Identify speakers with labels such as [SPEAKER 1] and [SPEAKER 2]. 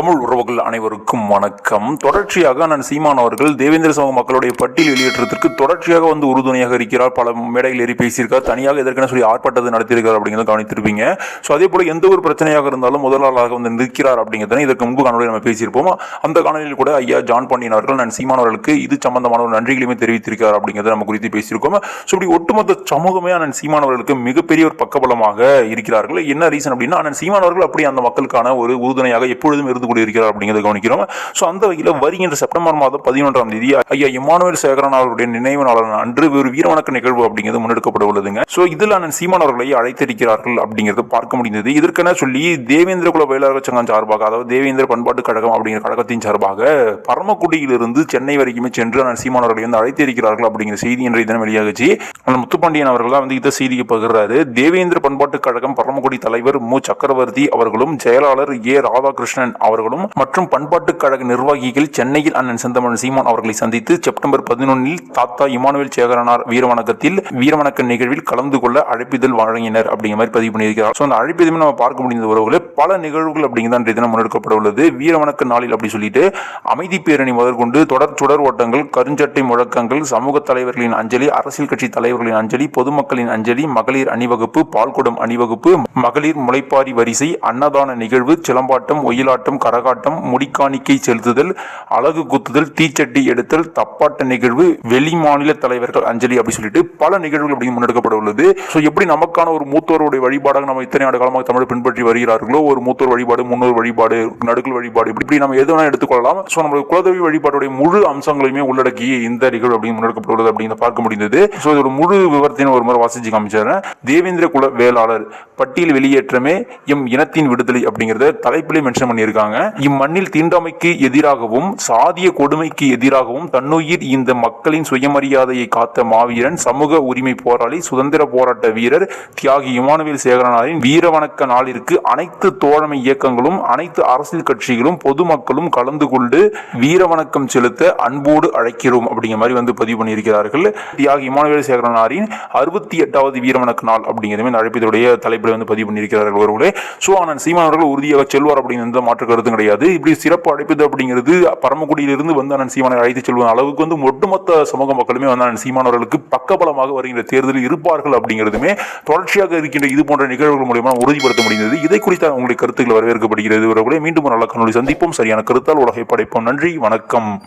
[SPEAKER 1] தமிழ் உறவுகள் அனைவருக்கும் வணக்கம். தொடர்ச்சியாக நான் சீமான் அவர்கள் தேவேந்திர சமூக மக்களுடைய பட்டியல் வெளியேற்றத்திற்கு தொடர்ச்சியாக வந்து உறுதுணையாக இருக்கிறார். பல மேடைகள் ஏறி பேசியிருக்கார். தனியாக எதற்கென சொல்லி ஆர்ப்பாட்டத்தை நடத்தியிருக்கார் அப்படிங்கிறத கவனித்திருப்பீங்க. ஸோ அதே போல எந்த ஒரு பிரச்சனையாக இருந்தாலும் முதலாளாக வந்து நிற்கிறார் அப்படிங்கிறத இதற்கு முன்பு காணொலியில் நம்ம பேசியிருப்போம். அந்த காணொலியில் கூட ஐயா ஜான் பாண்டியன் அவர்கள் நான் சீமான் அவர்களுக்கு இது சம்பந்தமான ஒரு நன்றிகளையுமே தெரிவித்திருக்கிறார் அப்படிங்கிறத நம்ம குறித்து பேசியிருக்கோம். ஸோ இப்படி ஒட்டுமொத்த சமூகமே அண்ணன் சீமான் அவர்களுக்கு மிகப்பெரிய ஒரு பக்கபலமாக இருக்கிறார்கள். என்ன ரீசன் அப்படின்னா அண்ணன் சீமான் அவர்கள் அப்படி அந்த மக்களுக்கான ஒரு உறுதுணையாக எப்பொழுதும் இருந்து கொண்டிருக்கிறார் அப்படிங்கிறத கவனிக்கிறோம். ஸோ அந்த வகையில் வருகின்ற செப்டம்பர் மாதம் பதினொன்றாம் தேதி ஐயா இமானுவேல் சேகரன் அவருடைய நினைவு நாள் அன்று ஒரு வீரவணக்க நிகழ்வு அப்படிங்கிறது முன்னெடுக்கப்பட உள்ளதுங்க. ஸோ இதில் அண்ணன் சீமான் அவர்களை அழைத்திருக்கிறார்கள் அப்படிங்கிறத பார்க்க முடிந்தது. இதற்கென சொல்லி தேவேந்திர குல வேளாளர் சங்கம் சார்பாக அதாவது தேவேந்திர பண்பாட்டு கழகம் அப்படிங்கிற கழகத்தின் சார்பாக பரமக்குடியிலிருந்து சென்னை வரைக்குமே சென்று அண்ணன் சீமான் அவர்களை வந்து அழைத்திருக்கிறார்கள் அப்படிங்கிற செய்தி இன்றைய தினம் வெளியாகுச்சு. அண்ணன் முத்துப்பாண்டியன் அவர்கள் தான் வந்து இந்த செய்தியை பகிர்றாரு. தேவேந்திர பண்பாட்டு கழகம் பரமக்குடி தலைவர் மு. சக்கரவர்த்தி அவர்களும் செயலாளர் ஏ. ராதாகிருஷ்ணன் அவர்களும் மற்றும் பண்பாட்டு கழக நிர்வாகிகள் சென்னையில் அண்ணன் செந்தமன் சீமான் அவர்களை சந்தித்து செப்டம்பர் பதினொன்னில் தாத்தா இமானுவேல் சேகரனார் வீரவணக்கத்தில் வீரவணக்க நிகழ்வில் கலந்து கொள்ள அழைப்பிதழ் வழங்கினர் அப்படிங்கிற மாதிரி பதிவு பண்ணியிருக்கிறார். ஸோ அந்த அழைப்பிதழ் நம்ம பார்க்க முடிந்த உறவுகளே பல நிகழ்வுகள் அப்படிங்கிறத இன்றைய தினம் முன்னெடுக்கப்பட உள்ளது. வீரவணக்க நாளில் அப்படி சொல்லிட்டு அமைதி பேரணி முதற்கொண்டு தொடர் சுடர் ஓட்டங்கள் கருஞ்சட்டை முழக்கங்கள் சமூக தலைவர்களின் அஞ்சலி அரசியல் கட்சி தலைவர்களின் அஞ்சலி பொதுமக்களின் அஞ்சலி மகளிர் அணிவகுப்பு பால்குடம் அணிவகுப்பு மகளிர் முளைப்பாரி வரிசை அன்னதான நிகழ்வு சிலம்பாட்டம் ஒயிலாட்டம் கரகாட்டம் முடிக்காணிக்கை செலுத்துதல் அழகு குத்துதல் தீச்சட்டி எடுத்தல் தப்பாட்ட நிகழ்வு வெளி மாநில தலைவர்கள் அஞ்சலி அப்படி சொல்லிட்டு பல நிகழ்வுகள் அப்படி முன்னெடுக்கப்பட உள்ளது. ஸோ எப்படி நமக்கான ஒரு மூத்தோருடைய வழிபாடாக நம்ம இத்தனை ஆண்டு காலமாக தமிழ் பின்பற்றி வருகிறார்களோ ஒரு மூத்தோர் வழிபாடு முன்னோர் வழிபாடு நடுக்கல் வழிபாடு இப்படி இப்படி நம்ம எது வேணால் எடுத்துக்கொள்ளலாம். ஸோ நம்மளுடைய குலதெய்வ வழிபாட்டுடைய முழு அம்சங்களையுமே உள்ளடக்கி இந்த நிகழ்வு அப்படி முன்னெடுக்கப்பட்டுள்ளது அப்படின்னு பார்க்க முடிந்தது. ஸோ இதோட முழு விவரத்தையும் ஒரு முறை வாசிச்சு காமிச்சாரேன் தேவேந்திர குல வேளாளர் பட்டியல் வெளியேற்றமே எம் இனத்தின் விடுதலை அப்படிங்கிறத தலைப்பிலே மென்ஷன் பண்ணியிருக்காங்க. இம்மண்ணில் தீண்டாமைக்கு எதிராகவும் சாதிய கொடுமைக்கு எதிராகவும் தன்னுயிர் இந்த மக்களின் சுயமரியாதையை காத்த மாவீரன் சமூக உரிமை போராளி சுதந்திர போராட்ட வீரர் தியாகி இமானுவேல் சேகரனாரின் வீரவணக்க நாளிற்கு அனைத்து தோழமை இயக்கங்களும் அனைத்து அரசியல் கட்சிகளும் பொதுமக்களும் கலந்து கொண்டு வீரவணக்கம் செலுத்த அன்போடு அழைக்கிறோம் அப்படிங்கிற மாதிரி வந்து பதிவு பண்ணியிருக்கிறார்கள். தியாகி இமானுவேல் சேகரனாரின் அறுபத்தி எட்டாவது வீரவணக்க நாள் அப்படிங்கிறதுமே இந்த அழைப்பதுடைய தலைப்பில் வந்து பதிவு பண்ணியிருக்கிறார்கள் ஒருவர்களே ஸோ ஆனால் சீமானவர்கள் உறுதியாக செல்வார் அப்படிங்கிற எந்த மாற்று கருத்தும் கிடையாது. இப்படி சிறப்பு அழைப்பது அப்படிங்கிறது பரமக்குடியிலிருந்து வந்து அண்ணன் சீமானை அழைத்து செல்வதன் அளவுக்கு வந்து ஒட்டுமொத்த சமூக மக்களுமே வந்து அண்ணன் சீமானவர்களுக்கு பக்கபலமாக வருகின்ற தேர்தலில் இருப்பார்கள் அப்படிங்கிறதுமே தொடர்ச்சியாக இருக்கின்ற இது போன்ற நிகழ்வுகள் மூலியமா உறுதிப்படுத்த முடிந்தது. இதை குறித்த உங்களுடைய கருத்துக்கள் வரவேற்கப்படுகிறது. இவர்களே மீண்டும் ஒரு நல்ல கண்ணொலி சந்திப்போம். சரியான கருத்தால் உலகை படைப்போம். நன்றி. வணக்கம்.